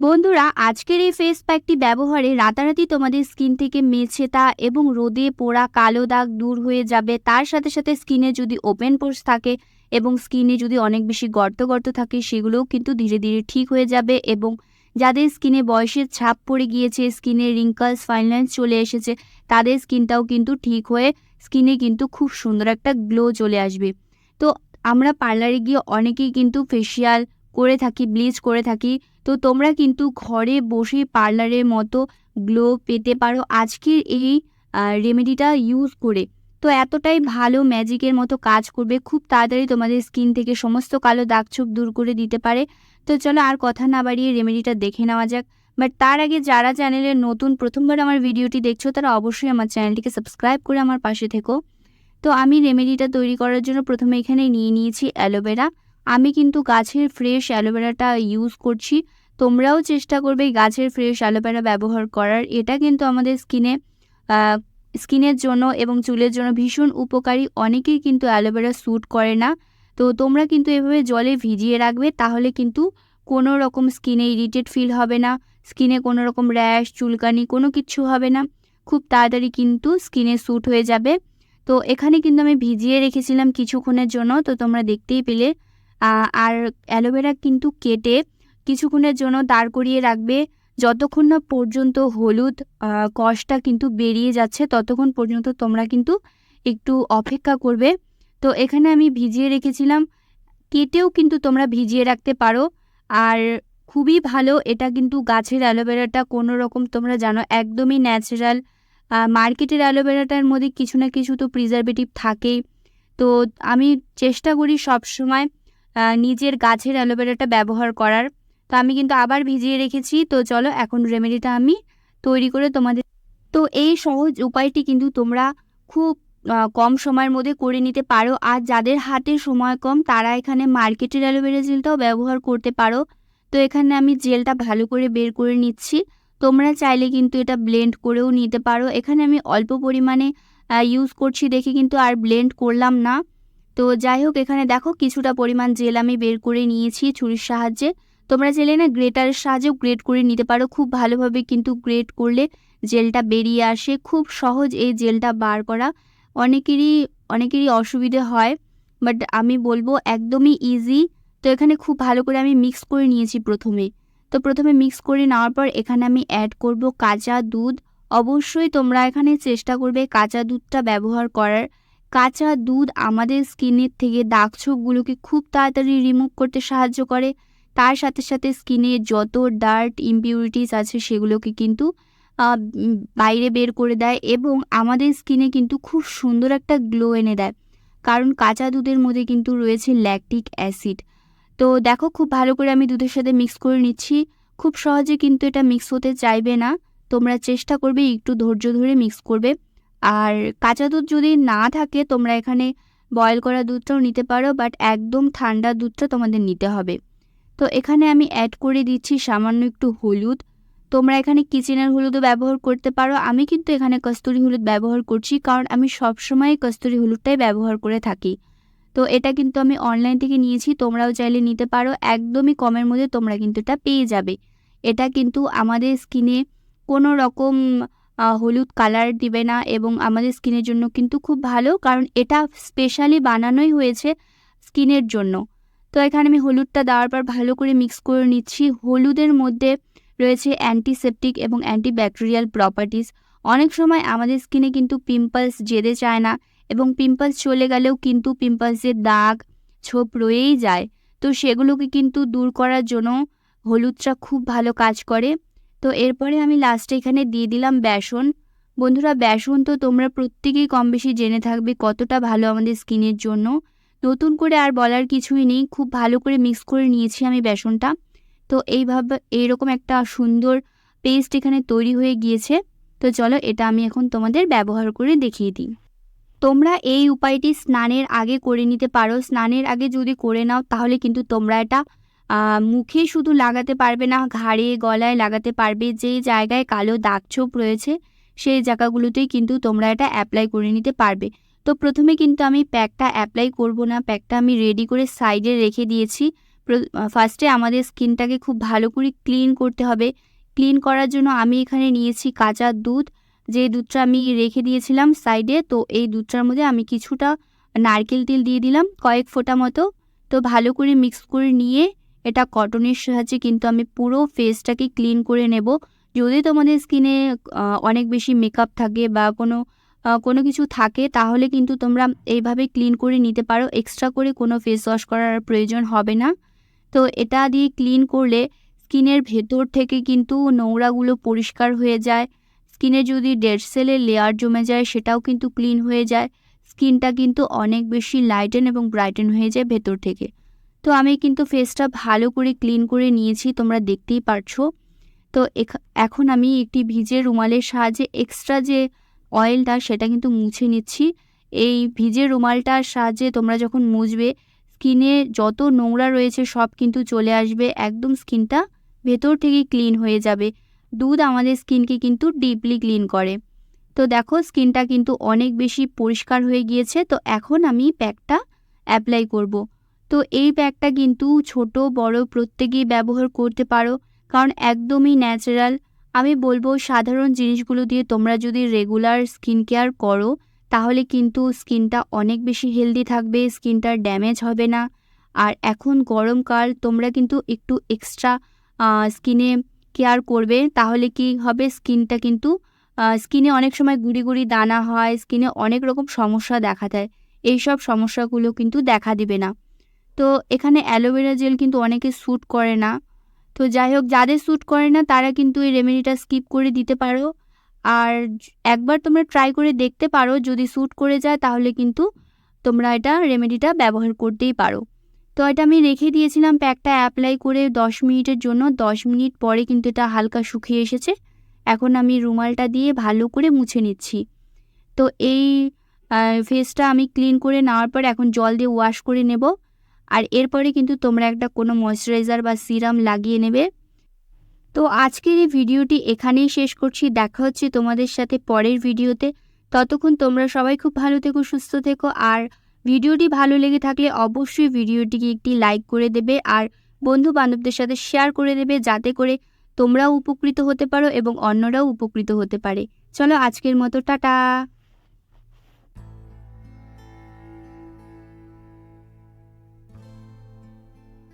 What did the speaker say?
বন্ধুরা, আজকের এই ফেস প্যাকটি ব্যবহারে রাতারাতি তোমাদের স্কিন থেকে মেছেতা এবং রোদে পোড়া কালো দাগ দূর হয়ে যাবে। তার সাথে সাথে স্কিনে যদি ওপেন পোর্স থাকে এবং স্কিনে যদি অনেক বেশি গর্ত গর্ত থাকে, সেগুলোও কিন্তু ধীরে ধীরে ঠিক হয়ে যাবে এবং যাদের স্কিনে বয়সের ছাপ পড়ে গিয়েছে স্কিনে রিঙ্কলস ফাইনলাইন্স চলে এসেছে, তাদের স্কিনটাও কিন্তু ঠিক হয়ে স্কিনে কিন্তু খুব সুন্দর একটা গ্লো চলে আসবে। তো আমরা পার্লারে গিয়ে অনেকেই কিন্তু ফেসিয়াল থাকি ব্লিচ করে থাকি। তো তোমরা কিন্তু ঘরে বসে পার্লারের মতো গ্লো পেতে পারো আজকের এই রেমেডিটা ইউজ করে। তো এতটাই ভালো ম্যাজিকের মতো কাজ করবে। খুব তাড়াতাড়ি তোমাদের স্কিন থেকে সমস্ত কালো দাগছোপ দূর করে দিতে পারে। তো চলো আর কথা না বাড়িয়ে রেমেডিটা দেখে নেওয়া যাক। বাট তার আগে যারা চ্যানেলে নতুন প্রথমবার আমার ভিডিওটি দেখছ, তারা অবশ্যই আমার চ্যানেলটিকে সাবস্ক্রাইব করে আমার পাশে থেকো। তো আমি রেমেডিটা তৈরি করার জন্য প্রথমে এখানে নিয়ে নিয়েছি অ্যালোভেরা আমি কিন্তু গাছের ফ্রেশ অ্যালোভেরাটা ইউজ করছি। তোমরাও চেষ্টা করবে গাছের ফ্রেশ অ্যালোভেরা ব্যবহার করার। এটা কিন্তু আমাদের স্কিনে স্কিনের জন্য এবং চুলের জন্য ভীষণ উপকারী। অনেকেই কিন্তু অ্যালোভেরা স্যুট করে না। তো তোমরা কিন্তু এভাবে জলে ভিজিয়ে রাখবে, তাহলে কিন্তু কোনো রকম স্কিনে ইরিটেট ফিল হবে না। স্কিনে কোনো রকম র্যাশ চুলকানি, কোনো কিছু হবে না। খুব তাড়াতাড়ি কিন্তু স্কিনে স্যুট হয়ে যাবে। তো এখানে কিন্তু আমি ভিজিয়ে রেখেছিলাম কিছুক্ষণের জন্য। তো তোমরা দেখতেই পেলে আর অ্যালোভেরা কিন্তু কেটে কিছুক্ষণের জন্য দাঁড় করিয়ে রাখবে। যতক্ষণ না পর্যন্ত হলুদ কষটা কিন্তু বেরিয়ে যাচ্ছে, ততক্ষণ পর্যন্ত তোমরা কিন্তু একটু অপেক্ষা করবে। তো এখানে আমি ভিজিয়ে রেখেছিলাম। কেটেও কিন্তু তোমরা ভিজিয়ে রাখতে পারো। আর খুবই ভালো, এটা কিন্তু গাছের অ্যালোভেরাটা কোনো রকম তোমরা জানো, একদমই ন্যাচারাল। মার্কেটের অ্যালোভেরাটার মধ্যে কিছু না কিছু তো প্রিজারভেটিভ থাকেই। তো আমি চেষ্টা করি সব সময় নিজের গাছের অ্যালোভেরাটা ব্যবহার করার। তো আমি কিন্তু আবার ভিজিয়ে রেখেছি। তো চলো, এখন রেমেডিটা আমি তৈরি করে তোমাদের তো এই সহজ উপায়টি কিন্তু তোমরা খুব কম সময়ের মধ্যে করে নিতে পারো। আর যাদের হাতে সময় কম, তারা এখানে মার্কেটের অ্যালোভেরা জেলটাও ব্যবহার করতে পারো। তো এখানে আমি জেলটা ভালো করে বের করে নিচ্ছি। তোমরা চাইলে কিন্তু এটা ব্লেন্ড করেও নিতে পারো। এখানে আমি অল্প পরিমাণে ইউজ করছি দেখে কিন্তু আর ব্লেন্ড করলাম না। তো যাই হোক, এখানে দেখো কিছুটা পরিমাণ জেল আমি বের করে নিয়েছি ছুরির সাহায্যে। তোমরা জেলে না গ্রেটারের সাহায্যেও গ্রেট করে নিতে পারো। খুব ভালোভাবে কিন্তু গ্রেট করলে জেলটা বেরিয়ে আসে। খুব সহজ এই জেলটা বার করা। অনেকেরই অনেকেরই অসুবিধে হয়, বাট আমি বলব একদমই ইজি তো এখানে খুব ভালো করে আমি মিক্স করে নিয়েছি প্রথমে। তো প্রথমে মিক্স করে নেওয়ার পর এখানে আমি অ্যাড করব কাঁচা দুধ। অবশ্যই তোমরা এখানে চেষ্টা করবে কাঁচা দুধটা ব্যবহার করার। কাঁচা দুধ আমাদের স্কিনের থেকে দাগ ছোপগুলোকে খুব তাড়াতাড়ি রিমুভ করতে সাহায্য করে। তার সাথে সাথে স্কিনে যত ডার্ট ইম্পিউরিটিস আছে সেগুলোকে কিন্তু বাইরে বের করে দেয় এবং আমাদের স্কিনে কিন্তু খুব সুন্দর একটা গ্লো এনে দেয়। কারণ কাঁচা দুধের মধ্যে কিন্তু রয়েছে ল্যাকটিক অ্যাসিড তো দেখো খুব ভালো করে আমি দুধের সাথে মিক্স করে নিচ্ছি। খুব সহজে কিন্তু এটা মিক্স হতে চাইবে না। তোমরা চেষ্টা করবে একটু ধৈর্য ধরে মিক্স করবে। আর কাঁচা দুধ যদি না থাকে, তোমরা এখানে বয়েল করা দুধটাও নিতে পারো বাট একদম ঠান্ডা দুধটা তোমাদের নিতে হবে। তো এখানে আমি অ্যাড করে দিচ্ছি সামান্য একটু হলুদ। তোমরা এখানে কিচেনের হলুদও ব্যবহার করতে পারো। আমি কিন্তু এখানে কস্তুরি হলুদ ব্যবহার করছি, কারণ আমি সবসময় কস্তুরি হলুদটাই ব্যবহার করে থাকি। তো এটা কিন্তু আমি অনলাইন থেকে নিয়েছি, তোমরাও চাইলে নিতে পারো। একদমই কমের মধ্যে তোমরা কিন্তু এটা পেয়ে যাবে। এটা কিন্তু আমাদের স্কিনে কোনো রকম হলুদ কালার দিবে না এবং আমাদের স্কিনের জন্য কিন্তু খুব ভালো, কারণ এটা স্পেশালি বানানোই হয়েছে স্কিনের জন্য। তো এখানে আমি হলুদটা দেওয়ার পর ভালো করে মিক্স করে নিচ্ছি। হলুদের মধ্যে রয়েছে অ্যান্টিসেপটিক এবং অ্যান্টিব্যাকটেরিয়াল প্রপার্টিস অনেক সময় আমাদের স্কিনে কিন্তু পিম্পলস যেতে চায় না এবং পিম্পলস চলে গেলেও কিন্তু পিম্পলসের দাগ, ছোপ রয়েই যায়। তো সেগুলোকে কিন্তু দূর করার জন্য হলুদটা খুব ভালো কাজ করে। তো এরপরে আমি লাস্টে এখানে দিয়ে দিলাম বেসন। বন্ধুরা, বেসন তো তোমরা প্রত্যেকেই কম বেশি জেনে থাকবে কতটা ভালো আমাদের স্কিনের জন্য। নতুন করে আর বলার কিছুই নেই, খুব ভালো করে মিক্স করে নিয়েছি আমি বেসনটা। তো এইভাবে, এইরকম একটা সুন্দর পেস্ট এখানে তৈরি হয়ে গিয়েছে। তো চলো এটা আমি এখন তোমাদের ব্যবহার করে দেখিয়ে দিই। তোমরা এই উপায়টি স্নানের আগে করে নিতে পারো। স্নানের আগে যদি করে নাও, তাহলে কিন্তু তোমরা এটা মুখে শুধু লাগাতে পারবে না, ঘাড়ে, গলায় লাগাতে পারবে। যেই জায়গায় কালো দাগ দাগছোপ রয়েছে, সেই জায়গাগুলোতেই কিন্তু তোমরা এটা অ্যাপ্লাই করে নিতে পারবে। তো প্রথমে কিন্তু আমি প্যাকটা অ্যাপ্লাই করব না। প্যাকটা আমি রেডি করে সাইডে রেখে দিয়েছি। ফার্স্টে আমাদের স্কিনটাকে খুব ভালো করে ক্লিন করতে হবে। ক্লিন করার জন্য আমি এখানে নিয়েছি কাঁচা দুধ। যে দুধটা আমি রেখে দিয়েছিলাম সাইডে তো এই দুধটার মধ্যে আমি কিছুটা নারকেল তেল দিয়ে দিলাম, কয়েক ফোঁটা মতো। তো ভালো করে মিক্স করে নিয়ে এটা কটনের সাহায্যে কিন্তু আমি পুরো ফেসটাকে ক্লিন করে নেব। যদি তোমাদের স্কিনে অনেক বেশি মেকআপ থাকে বা কোনো কোনো কিছু থাকে, তাহলে কিন্তু তোমরা এইভাবে ক্লিন করে নিতে পারো। এক্সট্রা করে কোনো ফেস ওয়াশ করার প্রয়োজন হবে না। তো এটা দিয়ে ক্লিন করলে স্কিনের ভেতর থেকে কিন্তু নোংরাগুলো পরিষ্কার হয়ে যায়। স্কিনে যদি ডেড সেলের লেয়ার জমে যায়, সেটাও কিন্তু ক্লিন হয়ে যায়। স্কিনটা কিন্তু অনেক বেশি লাইটেন এবং ব্রাইটেন হয়ে যায় ভেতর থেকে। তো আমি কিন্তু ফেসটা ভালো করে ক্লিন করে নিয়েছি, তোমরা দেখতেই পারছ। তো এখন আমি একটি ভিজে রুমালের সাহায্যে এক্সট্রা যে অয়েলটা সেটা কিন্তু মুছে নিচ্ছি। এই ভিজে রুমালটার সাহায্যে তোমরা যখন মুছবে স্কিনে যত নোংরা রয়েছে সব কিন্তু চলে আসবে, একদম স্কিনটা ভেতর থেকে ক্লিন হয়ে যাবে। দুধ আমাদের স্কিনকে কিন্তু ডিপলি ক্লিন করে। তো দেখো স্কিনটা কিন্তু অনেক বেশি পরিষ্কার হয়ে গিয়েছে, তো এখন আমি প্যাকটা অ্যাপ্লাই করব। তো এই প্যাকটা কিন্তু ছোট, বড় প্রত্যেকেই ব্যবহার করতে পারো, কারণ একদমই ন্যাচারাল। আমি বলব সাধারণ জিনিসগুলো দিয়ে তোমরা যদি রেগুলার স্কিন কেয়ার করো, তাহলে কিন্তু স্কিনটা অনেক বেশি হেলদি থাকবে, স্কিনটার ড্যামেজ হবে না। আর এখন গরমকাল তোমরা কিন্তু একটু এক্সট্রা স্কিনে কেয়ার করবে, তাহলে কি হবে? স্কিনটা কিন্তু স্কিনে অনেক সময় গুড়ি গুড়ি দানা হয়, স্কিনে অনেক রকম সমস্যা দেখা দেয়। এইসব সমস্যাগুলো কিন্তু দেখা দিবে না। তো এখানে অ্যালোভেরা জেল কিন্তু অনেকে স্যুট করে না। তো যাই হোক যাদের স্যুট করে না, তারা কিন্তু এই রেমেডিটা স্কিপ করে দিতে পারো। আর একবার তোমরা ট্রাই করে দেখতে পারো, যদি স্যুট করে যায়, তাহলে কিন্তু তোমরা এটা রেমেডিটা ব্যবহার করতেই পারো। তো এটা আমি রেখে দিয়েছিলাম প্যাকটা অ্যাপ্লাই করে দশ মিনিটের জন্য। দশ মিনিট পরে কিন্তু এটা হালকা শুকিয়ে এসেছে। এখন আমি রুমালটা দিয়ে ভালো করে মুছে নিচ্ছি। তো এই ফেসটা আমি ক্লিন করে নেওয়ার পর এখন জল দিয়ে ওয়াশ করে নেব। আর এরপরে কিন্তু তোমরা একটা কোনো ময়শ্চারাইজার বা সিরাম লাগিয়ে নেবে। তো আজকের এই ভিডিওটি এখানেই শেষ করছি। দেখা হচ্ছে তোমাদের সাথে পরের ভিডিওতে। ততক্ষণ তোমরা সবাই খুব ভালো থেকো, সুস্থ থেকো। আর ভিডিওটি ভালো লেগে থাকলে অবশ্যই ভিডিওটিকে একটি লাইক করে দেবে আর বন্ধু বান্ধবদের সাথে শেয়ার করে দেবে যাতে করে তোমরাও উপকৃত হতে পারো এবং অন্যরাও উপকৃত হতে পারে। চলো আজকের মতো, টাটা!